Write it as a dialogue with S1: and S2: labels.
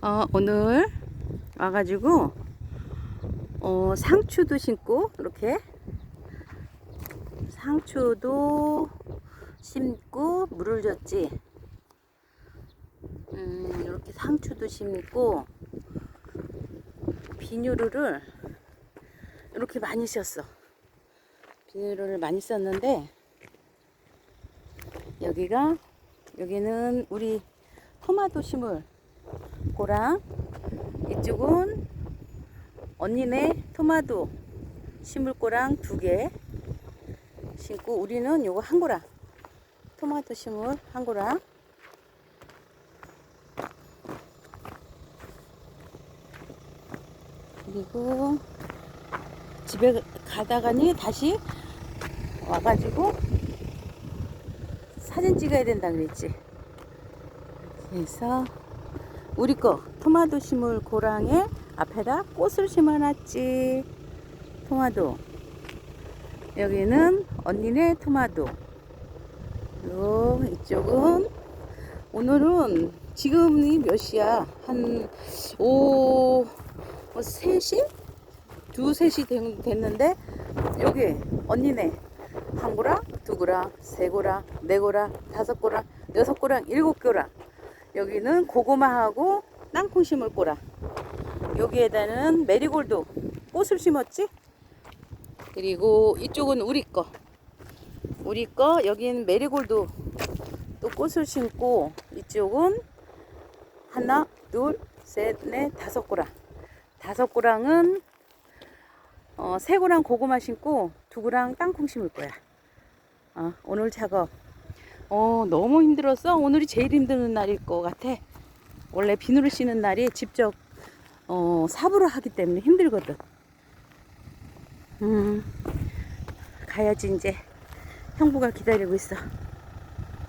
S1: 어, 오늘 와가지고 어, 상추도 심고 이렇게 상추도 심고 물을 줬지. 음, 이렇게 상추도 심고 비누를 이렇게 많이 썼어. 비누를 많이 썼는데 여기가 여기는 우리 토마토 심을 고랑 이쪽은 언니네 토마토 심을 고랑 두 개 심고 우리는 요거 한 고랑 토마토 심을 한 고랑 그리고 집에 가다가니 다시 와가지고 사진 찍어야 된다 그랬지. 그래서 우리 거 토마토 심을 고랑에 앞에다 꽃을 심어놨지. 토마토. 여기는 언니네 토마토. 요 이쪽은 오늘은 지금이 몇 시야? 한 오, 뭐 3시? 두, 셋이 된- 됐는데 여기 언니네 한 고랑, 두 고랑, 세 고랑, 네 고랑, 다섯 고랑, 여섯 고랑, 일곱 고랑. 여기는 고구마하고 땅콩 심을 고랑. 여기에다는 메리골드 꽃을 심었지? 그리고 이쪽은 우리 거. 우리 거 여기는 메리골드 또 꽃을 심고 이쪽은 하나, 둘, 셋, 넷, 다섯 고랑. 다섯 고랑은 어, 세 고랑 고구마 심고 두 고랑 땅콩 심을 거야. 어, 오늘 작업. 어, 너무 힘들었어. 오늘이 제일 힘든 날일 것 같아. 원래 비누를 씌는 날이 직접 어, 삽으로 하기 때문에 힘들거든. 음, 가야지 이제 형부가 기다리고 있어.